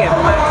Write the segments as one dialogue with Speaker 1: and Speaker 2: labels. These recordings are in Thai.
Speaker 1: quer é mais.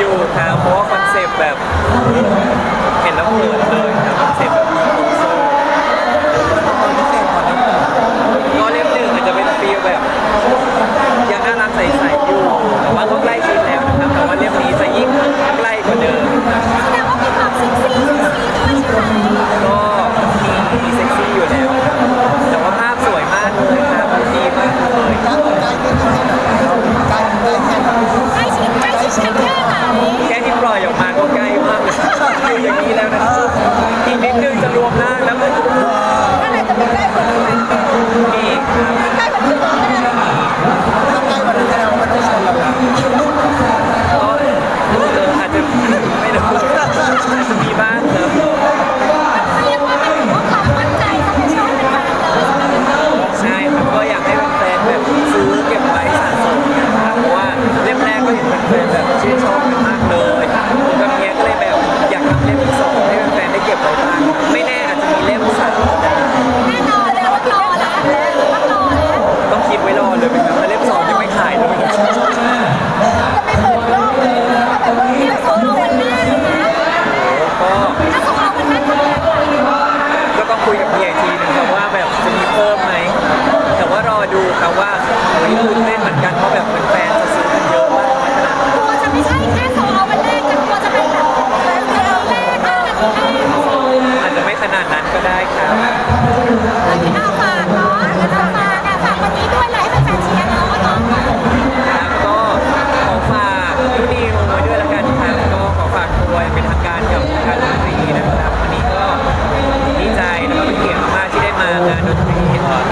Speaker 1: อยู่ครับเพราะว่าคอนเซปต์แบบเห็นแล้วเขินเล คุยกับเฮียอทีหนึงครัว่าแบบจะมีเพิ่มไหม แต่ว่ารอดูครับว่าวันนี้ตื่นเต้นเหมือนกันเพราะแบบเป็นแฟนๆจะซื้อกันเยอะมากขนาดนั้นกลัว
Speaker 2: จะไม่ใช่แค่สองเอาวันแรกแต่กลัวจะเป็นแบบเอาแรกเอาแรก
Speaker 1: อาจจะไม่ขนาดนั้นก็ได้ครับ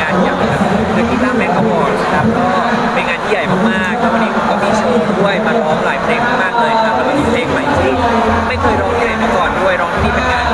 Speaker 1: งานอย่างนะครับเดอะกีตาร์แมกกาบอร์ดครับก็เป็นงานที่ใหญ่มากๆแล้ววันนี้ผมก็มีโชว์ด้วยมาร้องหลายเพลงมากๆเลยครับแล้วก็มีเพลงใหม่ที่ไม่เคยร้องที่ไหนมาก่อนด้วยร้องที่นี่เป็นงาน